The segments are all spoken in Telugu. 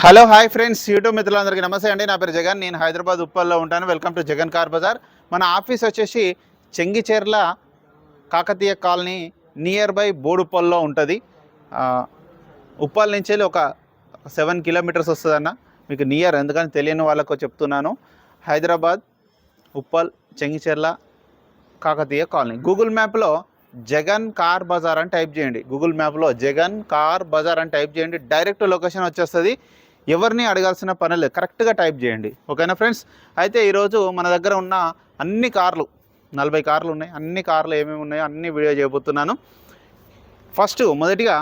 Hello hi friends. యూట్యూబ్ మిత్రులందరికీ నమస్తే అండి. నా పేరు జగన్. నేను హైదరాబాద్ ఉప్పల్లో ఉంటాను. Welcome to Jagan car bazaar. మన ఆఫీస్ వచ్చేసి Chengicherla Kakatiya colony near by బోడుప్పల్లో ఉంటుంది. ఉప్పల్ నుంచి వెళ్ళి ఒక సెవెన్ కిలోమీటర్స్ వస్తుందన్న. మీకు నియర్ ఎందుకని తెలియని వాళ్ళకు చెప్తున్నాను. హైదరాబాద్ ఉప్పల్ చెంగిచెర్ల కాకతీయ కాలనీ. గూగుల్ మ్యాప్లో జగన్ కార్ బజార్ అని టైప్ చేయండి. గూగుల్ మ్యాప్లో జగన్ కార్ బజార్ అని టైప్ చేయండి. డైరెక్ట్ లొకేషన్ వచ్చేస్తుంది. ఎవరిని అడగాల్సిన పని లేదు. కరెక్ట్గా టైప్ చేయండి. ఓకేనా ఫ్రెండ్స్ అయితే ఈరోజు మన దగ్గర ఉన్న అన్ని కార్లు నలభై కార్లు ఉన్నాయి. అన్ని కార్లు ఏమేమి ఉన్నాయో అన్ని వీడియో చేయబోతున్నాను. ఫస్ట్ మొదటిగా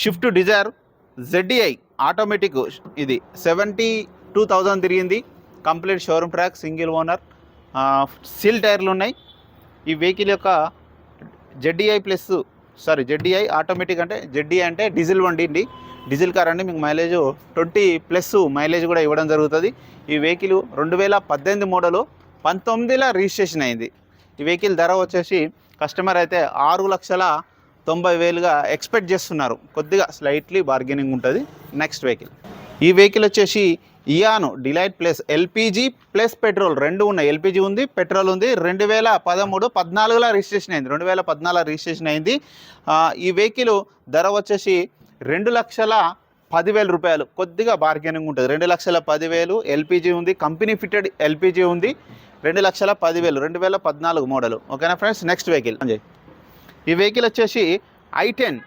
షిఫ్ట్ డిజైర్ జెడ్డిఐ ఆటోమేటిక్ ఇది. సెవెంటీ టూ థౌజండ్ తిరిగింది complete showroom track single owner seal టైర్లు ఉన్నాయి. ఈ వెహికల్ యొక్క ZDI plus sorry ZDI automatic అంటే జెడ్డీఐ అంటే డీజిల్ వండి అండి డీజిల్ కార్ అండి మీకు మైలేజ్ ట్వంటీ ప్లస్ మైలేజ్ కూడా ఇవ్వడం జరుగుతుంది. ఈ వెహికల్ రెండు వేల పద్దెనిమిది మోడలు పంతొమ్మిదిలో రిజిస్ట్రేషన్ అయింది. ఈ వెహికల్ ధర వచ్చేసి కస్టమర్ అయితే ఆరు లక్షల తొంభై వేలుగా ఎక్స్పెక్ట్ చేస్తున్నారు. కొద్దిగా స్లైట్లీ బార్గెనింగ్ ఉంటుంది. నెక్స్ట్ వెహికల్ ఈ వెహికల్ వచ్చేసి Eon delight plus LPG plus petrol రెండు ఉన్నాయి. ఎల్పిజి ఉంది పెట్రోల్ ఉంది. రెండు వేల పదమూడు పద్నాలుగులో రిజిస్ట్రేషన్ అయింది. రెండు వేల పద్నాలుగు రిజిస్ట్రేషన్ అయింది. ఈ వెహికల్ ధర వచ్చేసి రెండు లక్షల పదివేల రూపాయలు. కొద్దిగా బార్గెనింగ్ ఉంటుంది. రెండు లక్షల పదివేలు ఎల్పిజి ఉంది. కంపెనీ ఫిట్టెడ్ ఎల్పిజి ఉంది. రెండు లక్షల పదివేలు రెండు వేల పద్నాలుగు మోడల్. ఓకేనా ఫ్రెండ్స్? Next vehicle. ఈ వెహికల్ వచ్చేసి ఐ టెన్.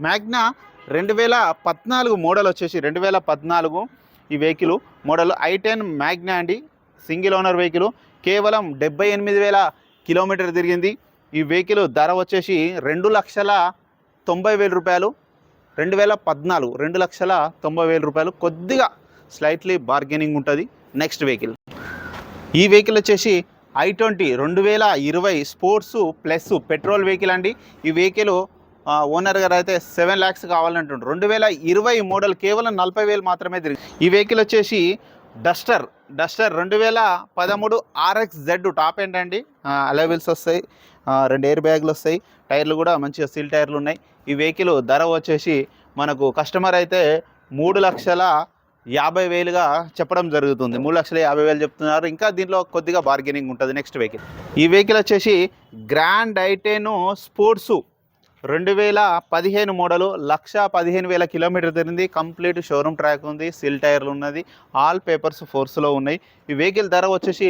మ్యాగ్నా రెండు వేల పద్నాలుగు మోడల్ వచ్చేసి రెండు వేల పద్నాలుగు ఈ vehicle model i ten Magna అండి. Single owner vehicle. కేవలం డెబ్బై ఎనిమిది వేల కిలోమీటర్ తిరిగింది. ఈ వెహికల్ ధర వచ్చేసి రెండు లక్షల తొంభై వేల రూపాయలు. రెండు వేల పద్నాలుగు రెండు లక్షల తొంభై వేల రూపాయలు. కొద్దిగా స్లైట్లీ బార్గెనింగ్ ఉంటుంది. నెక్స్ట్ వెహికల్ ఈ వెహికల్ వచ్చేసి ఐ ట్వంటీ రెండు వేల ఇరవై స్పోర్ట్స్ ప్లస్ పెట్రోల్ వెహికల్ అండి. ఈ వెహికల్ ఓనర్ గారు అయితే సెవెన్ ల్యాక్స్ కావాలంటుండ్రు. రెండు వేల ఇరవై మోడల్ కేవలం నలభై వేలు మాత్రమే తిరిగి ఈ వెహికల్ వచ్చేసి డస్టర్ డస్టర్ రెండు వేల పదమూడు ఆర్ఎక్స్ జెడ్ టాప్ ఏంటండి అలవెల్స్ వస్తాయి. రెండు ఎయిర్ బ్యాగులు వస్తాయి. టైర్లు కూడా మంచిగా సీల్ టైర్లు ఉన్నాయి. ఈ వెహికల్ ధర వచ్చేసి మనకు కస్టమర్ అయితే మూడు లక్షల యాభై వేలుగా చెప్పడం జరుగుతుంది. మూడు లక్షల యాభై వేలు చెప్తున్నారు. ఇంకా దీంట్లో కొద్దిగా బార్గెనింగ్ ఉంటుంది. నెక్స్ట్ వెహికల్ ఈ వెహికల్ వచ్చేసి గ్రాండ్ ఐటెను స్పోర్ట్స్ రెండు వేల పదిహేను మోడలు లక్ష పదిహేను వేల కిలోమీటర్ తిరిగింది. కంప్లీట్ షోరూమ్ ట్రాక్ ఉంది సిల్ టైర్లు ఉన్నది ఆల్ పేపర్స్ ఫోర్స్లో ఉన్నాయి. ఈ వెహికల్ ధర వచ్చేసి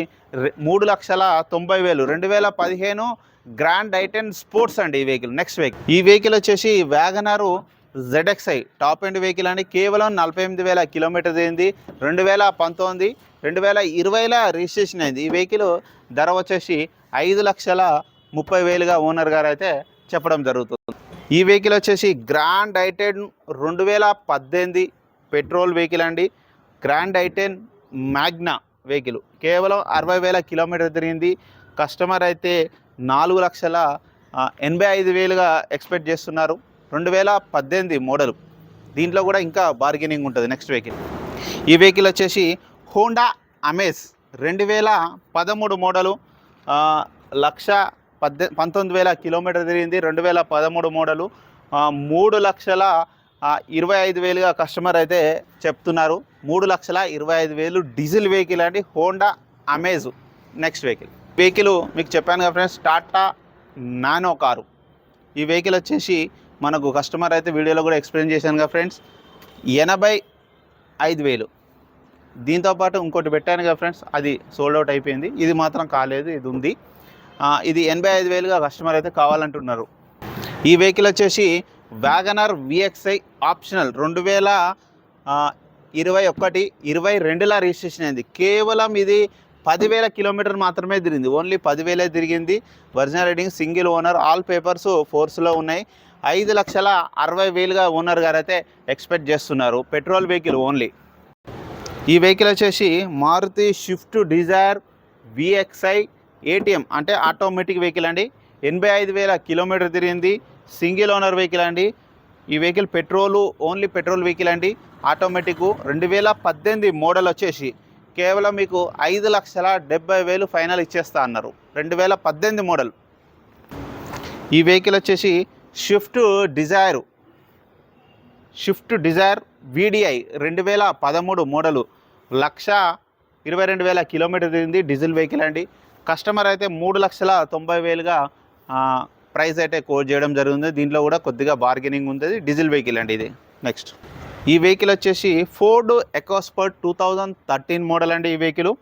మూడు లక్షల తొంభై వేలు. రెండు వేల పదిహేను గ్రాండ్ ఐటెన్ స్పోర్ట్స్ అండి ఈ వెహికల్ నెక్స్ట్ వెహికల్ ఈ వెహికల్ వచ్చేసి wagon R ZXI top end vehicle అని కేవలం నలభై ఎనిమిది వేల కిలోమీటర్ అయింది రెండు వేల పంతొమ్మిది రెండు వేల ఇరవైలో రిజిస్ట్రేషన్ అయింది. ఈ వెహికల్ ధర వచ్చేసి ఐదు లక్షల ముప్పై వేలుగా ఓనర్ గారు అయితే చెప్పడం జరుగుతుంది. ఈ వెహికల్ వచ్చేసి గ్రాండ్ ఐటెన్ రెండు వేల పద్దెనిమిది పెట్రోల్ వెహికల్ అండి. Grand i ten Magna vehicle. కేవలం అరవై వేల కిలోమీటర్ తిరిగింది. కస్టమర్ అయితే నాలుగు లక్షల ఎనభై ఐదు వేలుగా ఎక్స్పెక్ట్ చేస్తున్నారు. రెండు వేల పద్దెనిమిది మోడల్. దీంట్లో కూడా ఇంకా బార్గెనింగ్ ఉంటుంది నెక్స్ట్ వెహికల్. ఈ వెహికల్ వచ్చేసి హోండా అమేజ్ రెండు వేల పదమూడు మోడలు. లక్ష పద్దె పంతొమ్మిది వేల కిలోమీటర్ తిరిగింది రెండు వేల పదమూడు మోడలు. మూడు లక్షల ఇరవై ఐదు వేలుగా కస్టమర్ అయితే చెప్తున్నారు. మూడు లక్షల ఇరవై ఐదు వేలు డీజిల్ వెహికల్ అండి. Honda Amaze next vehicle. Vehicle మీకు చెప్పాను కదా ఫ్రెండ్స్ టాటా నానో కారు. ఈ వెహికల్ వచ్చేసి మనకు కస్టమర్ అయితే వీడియోలో కూడా ఎక్స్ప్లెయిన్ చేశాను కదా ఫ్రెండ్స్ ఎనభై ఐదు వేలు. దీంతోపాటు ఇంకోటి పెట్టాను కదా ఫ్రెండ్స్ అది సోల్డ్ అవుట్ అయిపోయింది. ఇది మాత్రం కాలేదు ఇది ఉంది. ఇది ఎనభై ఐదు వేలుగా కస్టమర్ అయితే కావాలంటున్నారు. ఈ వెహికల్ వచ్చేసి వ్యాగనర్ విఎక్స్ఐ ఆప్షనల్ రెండు వేల ఇరవై ఒకటి ఇరవై రెండులా రిజిస్ట్రేషన్ అయింది. కేవలం ఇది పదివేల కిలోమీటర్ మాత్రమే తిరిగింది. ఓన్లీ పదివేలే తిరిగింది. Original riding single owner all papers ఫోర్స్లో ఉన్నాయి. ఐదు లక్షల అరవై వేలుగా ఓనర్ గారు అయితే ఎక్స్పెక్ట్ చేస్తున్నారు. పెట్రోల్ వెహికల్ ఓన్లీ ఈ వెహికల్ వచ్చేసి Maruti Swift Dzire VXI ATM అంటే ఆటోమేటిక్ వెహికల్ అండి. ఎనభై ఐదు వేల కిలోమీటర్ తిరిగింది. సింగిల్ ఓనర్ వెహికల్ అండి. ఈ vehicle petrol only petrol vehicle అండి. ఆటోమేటిక్ రెండు వేల పద్దెనిమిది మోడల్ వచ్చేసి కేవలం మీకు ఐదు లక్షల డెబ్బై వేలు ఫైనల్ ఇచ్చేస్తా అన్నారు. రెండు వేల పద్దెనిమిది మోడల్. ఈ వెహికల్ వచ్చేసి Swift Dzire. Swift Dzire VDI రెండు వేల పదమూడు మోడలు. లక్ష ఇరవై రెండు వేల కిలోమీటర్ తిరిగింది డీజిల్ వెహికల్ అండి. కస్టమర్ అయితే మూడు లక్షల తొంభై వేలుగా ప్రైస్ అయితే కోట్ చేయడం జరిగింది. దీంట్లో కూడా కొద్దిగా బార్గెనింగ్ ఉంది డీజిల్ వెహికల్ అండి ఇది. నెక్స్ట్ ఈ వెహికల్ వచ్చేసి Ford EcoSport two thousand thirteen model అండి ఈ వెహికల్.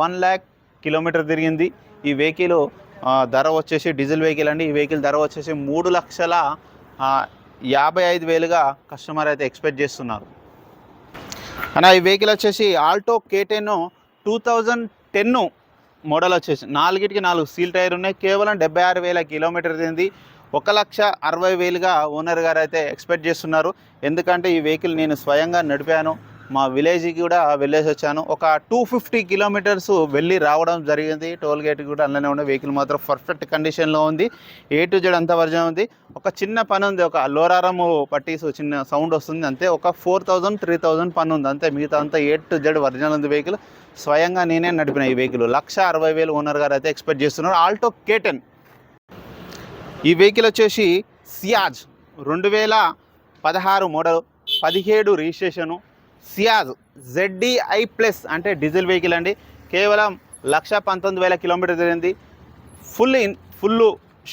వన్ ల్యాక్ కిలోమీటర్ తిరిగింది. ఈ వెహికల్ ధర వచ్చేసి డీజిల్ వెహికల్ అండి. ఈ వెహికల్ ధర వచ్చేసి మూడు లక్షల యాభై ఐదు వేలుగా కస్టమర్ అయితే ఎక్స్పెక్ట్ చేస్తున్నారు. అన్న ఈ వెహికల్ వచ్చేసి Alto K ten two thousand ten model వచ్చేసి నాలుగిటికి నాలుగు సీల్ టైర్ ఉన్నాయి. కేవలం డెబ్బై ఆరు వేల కిలోమీటర్ తింది ఒక లక్ష అరవై వేలుగా ఓనర్ గారు అయితే ఎక్స్పెక్ట్ చేస్తున్నారు. ఎందుకంటే ఈ వెహికల్ నేను స్వయంగా నడిపాను. మా విలేజ్కి కూడా వెళ్ళేసి వచ్చాను. ఒక టూ ఫిఫ్టీ కిలోమీటర్స్ వెళ్ళి రావడం జరిగింది. టోల్ గేట్ కూడా అందులోనే ఉన్న వెహికల్ మాత్రం పర్ఫెక్ట్ కండిషన్లో ఉంది. ఏ టు జెడ్ అంతా వర్జన్ ఉంది. ఒక చిన్న పని ఉంది. ఒక లోరారము పట్టీస్ చిన్న సౌండ్ వస్తుంది. అంతే. ఒక ఫోర్ థౌజండ్ త్రీ థౌజండ్ పని ఉంది. అంతే. మిగతా అంతా ఏ టు జెడ్ వర్జన్ ఉంది వెహికల్ స్వయంగా నేనే నడిపిన ఈ వెహికల్ లక్ష అరవై వేలు ఓనర్ గారు అయితే ఎక్స్పెక్ట్ చేస్తున్నారు. ఆల్టో కేటెన్ ఈ వెహికల్ వచ్చేసి సియాజ్ రెండు వేల పదహారు మోడల్ పదిహేడు రిజిస్ట్రేషను సియాజ్ జెడ్డీఐ ప్లస్ అంటే డీజిల్ వెహికల్ అండి. కేవలం లక్ష పంతొమ్మిది వేల కిలోమీటర్ తిరిగింది full in full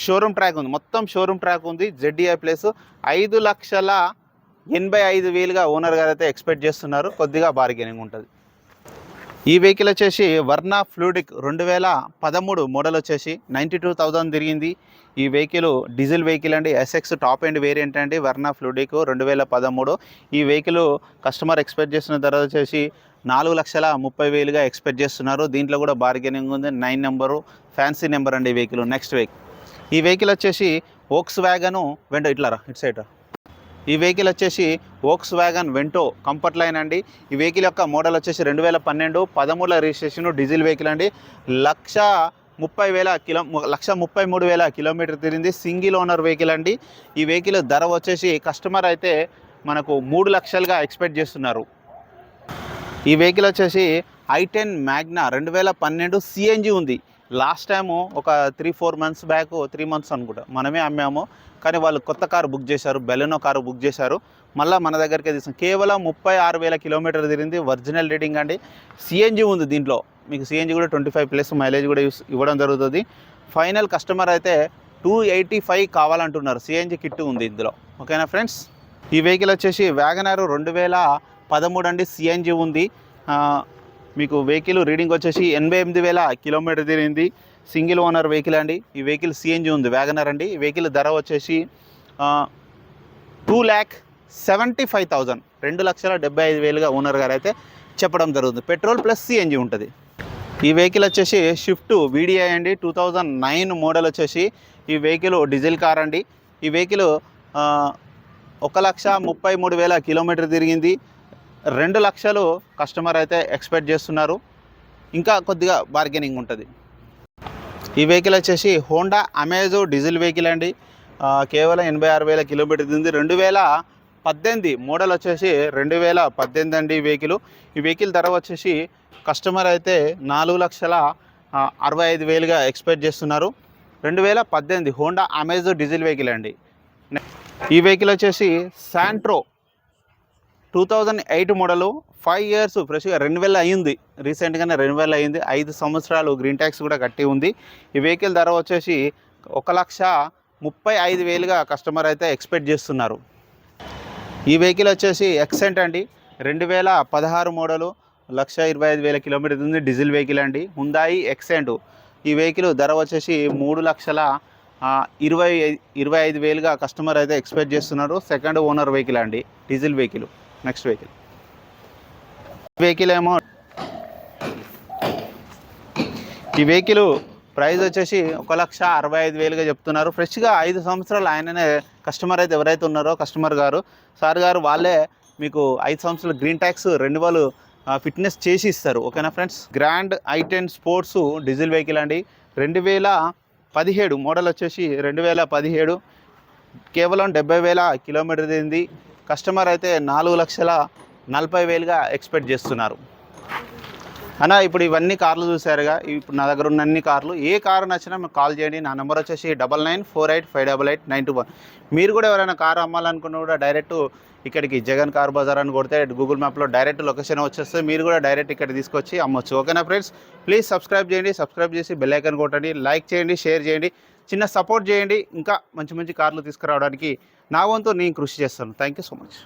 showroom track ఉంది. మొత్తం షోరూమ్ ట్రాక్ ఉంది జెడ్డీఐ ప్లస్ ఐదు లక్షల ఎనభై ఐదు వేలుగా ఓనర్ గారు అయితే ఎక్స్పెక్ట్ చేస్తున్నారు. కొద్దిగా బార్గెనింగ్ ఉంటుంది. ఈ వెహికల్ వచ్చేసి వర్ణ ఫ్లూడిక్ రెండు వేల పదమూడు మోడల్ వచ్చేసి నైంటీ టూ థౌజండ్ తిరిగింది. ఈ వెహికల్ డీజిల్ వెహికల్ అండి ఎస్ఎక్స్ టాప్ ఎండ్ వేరియంట్ అండి వర్ణ ఫ్లూడిక్ రెండు వేల పదమూడు. ఈ వెహికల్ కస్టమర్ ఎక్స్పెక్ట్ చేసిన ధర వచ్చేసి నాలుగు లక్షల ముప్పై వేలుగా ఎక్స్పెక్ట్ చేస్తున్నారు. దీంట్లో కూడా బార్గెనింగ్ ఉంది నైన్ నెంబరు ఫ్యాన్సీ నెంబర్ అండి ఈ వెహికల్. నెక్స్ట్ వెహికల్ ఈ వెహికల్ వచ్చేసి ఓక్స్ వ్యాగను వెంట ఇట్లా రా సైడ్ రా. ఈ వెహికల్ వచ్చేసి Volkswagen Vento comfort line అండి. ఈ వెహికల్ యొక్క మోడల్ వచ్చేసి రెండు వేల పన్నెండు పదమూడుల రిజిస్ట్రేషన్ డీజిల్ వెహికల్ అండి. లక్ష ముప్పై వేల కిలో లక్ష ముప్పై మూడు వేల కిలోమీటర్ తిరిగింది సింగిల్ ఓనర్ వెహికల్ అండి. ఈ వెహికల్ ధర వచ్చేసి కస్టమర్ అయితే మనకు మూడు లక్షలుగా ఎక్స్పెక్ట్ చేస్తున్నారు. ఈ వెహికల్ వచ్చేసి ఐ టెన్ మ్యాగ్నా రెండు వేల పన్నెండు సిఎన్జి ఉంది. లాస్ట్ టైము ఒక three four months back three months అనుకుంటా. మనమే అమ్మాము కానీ వాళ్ళు కొత్త కారు బుక్ చేశారు బెలెనో కారు బుక్ చేశారు. మళ్ళీ మన దగ్గరికి తీసాం. కేవలం ముప్పై ఆరు వేల కిలోమీటర్ తిరిగింది ఒరిజినల్ రేటింగ్ అండి. సిఎన్జి ఉంది దీంట్లో. మీకు సిఎన్జి కూడా ట్వంటీ ఫైవ్ ప్లస్ మైలేజ్ కూడా యూస్ ఇవ్వడం జరుగుతుంది. ఫైనల్ కస్టమర్ అయితే టూ ఎయిటీ ఫైవ్ కావాలంటున్నారు సిఎన్జి కిట్ ఉంది ఇందులో. ఓకేనా ఫ్రెండ్స్ ఈ వెహికల్ వచ్చేసి వ్యాగనారు రెండు వేల పదమూడు అండి. సిఎన్జి ఉంది. మీకు వెహికల్ రీడింగ్ వచ్చేసి ఎనభై ఎనిమిది వేల కిలోమీటర్ తిరిగింది. సింగిల్ ఓనర్ వెహికల్ అండి. ఈ వెహికల్ సిఎన్జి ఉంది. వ్యాగనర్ అండి. ఈ వెహికల్ ధర వచ్చేసి two lakh seventy five thousand రెండు లక్షల డెబ్బై ఐదు వేలుగా ఓనర్ గారు అయితే చెప్పడం జరుగుతుంది. పెట్రోల్ ప్లస్ సిఎన్జి ఉంటుంది. ఈ వెహికల్ వచ్చేసి షిఫ్ట్ వీడిఐ అండి. టూ థౌజండ్ నైన్ మోడల్ వచ్చేసి ఈ వెహికల్ డీజిల్ కార్ అండి. ఈ వెహికల్ ఒక లక్ష ముప్పై మూడు వేల కిలోమీటర్ తిరిగింది. రెండు లక్షలు కస్టమర్ అయితే ఎక్స్పెక్ట్ చేస్తున్నారు. ఇంకా కొద్దిగా బార్గెనింగ్ ఉంటుంది. ఈ వెహికల్ వచ్చేసి హోండా అమేజో డీజిల్ వెహికల్ అండి. కేవలం ఎనభై ఆరు వేల కిలోమీటర్ ఉంది రెండు వేల పద్దెనిమిది మోడల్ వచ్చేసి రెండు వేల పద్దెనిమిది అండి ఈ వెహికల్ ఈ వెహికల్ ధర వచ్చేసి కస్టమర్ అయితే నాలుగు లక్షల అరవై ఐదు వేలుగా ఎక్స్పెక్ట్ చేస్తున్నారు. రెండు వేల పద్దెనిమిది హోండా అమేజో డీజిల్ వెహికల్ అండి. ఈ వెహికల్ వచ్చేసి Santro two thousand eight model five years ఫ్రెష్గా రెండు వేల అయ్యింది. రీసెంట్గానే రెండు వేల అయ్యింది. ఐదు సంవత్సరాలు గ్రీన్ ట్యాక్స్ కూడా కట్టి ఉంది. ఈ వెహికల్ ధర వచ్చేసి ఒక లక్ష ముప్పై ఐదు వేలుగా కస్టమర్ అయితే ఎక్స్పెక్ట్ చేస్తున్నారు. ఈ వెహికల్ వచ్చేసి ఎక్సెంట్ అండి. రెండు వేల పదహారు మోడలు లక్ష ఇరవై ఐదు వేల కిలోమీటర్ ఉంది. డీజిల్ వెహికల్ అండి. హుందాయి ఎక్సెంట్ ఈ వెహికల్ ధర వచ్చేసి మూడు లక్షల ఇరవై ఇరవై ఐదు వేలుగా కస్టమర్ అయితే ఎక్స్పెక్ట్ చేస్తున్నారు. సెకండ్ ఓనర్ వెహికల్ అండి. Diesel vehicle. Next vehicle. Vehicle ఏమో ఈ వెహికల్ ప్రైస్ వచ్చేసి ఒక లక్ష అరవై ఐదు వేలుగా చెప్తున్నారు. ఫ్రెష్గా ఐదు సంవత్సరాలు ఆయననే కస్టమర్ అయితే ఎవరైతే ఉన్నారో కస్టమర్ గారు సార్ గారు వాళ్ళే మీకు ఐదు సంవత్సరాలు గ్రీన్ ట్యాక్స్ వాళ్ళు ఫిట్నెస్ చేసి ఇస్తారు. ఓకేనా friends? Grand i ten sports diesel vehicle అండి. రెండు వేల పదిహేడు మోడల్ వచ్చేసి రెండు వేల పదిహేడు. కేవలం డెబ్బై వేల కిలోమీటర్ ఏంది కస్టమర్ అయితే నాలుగు లక్షల నలభై వేలుగా ఎక్స్పెక్ట్ చేస్తున్నారు. అన్న ఇప్పుడు ఇవన్నీ కార్లు చూసారుగా ఇప్పుడు నా దగ్గర ఉన్న అన్ని కార్లు ఏ కారు నచ్చినా మీకు కాల్ చేయండి. నా నెంబర్ వచ్చేసి double nine four eight five double eight nine two one. మీరు కూడా ఎవరైనా కారు అమ్మాలనుకున్నా కూడా డైరెక్ట్ ఇక్కడికి జగన్ కార్ బజార్ అని కొడితే గూగుల్ మ్యాప్లో డైరెక్ట్ లొకేషన్ వచ్చేస్తే మీరు కూడా డైరెక్ట్ ఇక్కడ తీసుకొచ్చి అమ్మొచ్చు. ఓకేనా ఫ్రెండ్స్ ప్లీజ్ సబ్స్క్రైబ్ చేయండి. సబ్స్క్రైబ్ చేసి బెల్ ఐకాన్ కొట్టండి. లైక్ చేయండి షేర్ చేయండి. చిన్న సపోర్ట్ చేయండి. ఇంకా మంచి మంచి కార్లు తీసుకురావడానికి నా వంతు నేను కృషి చేస్తాను. Thank you so much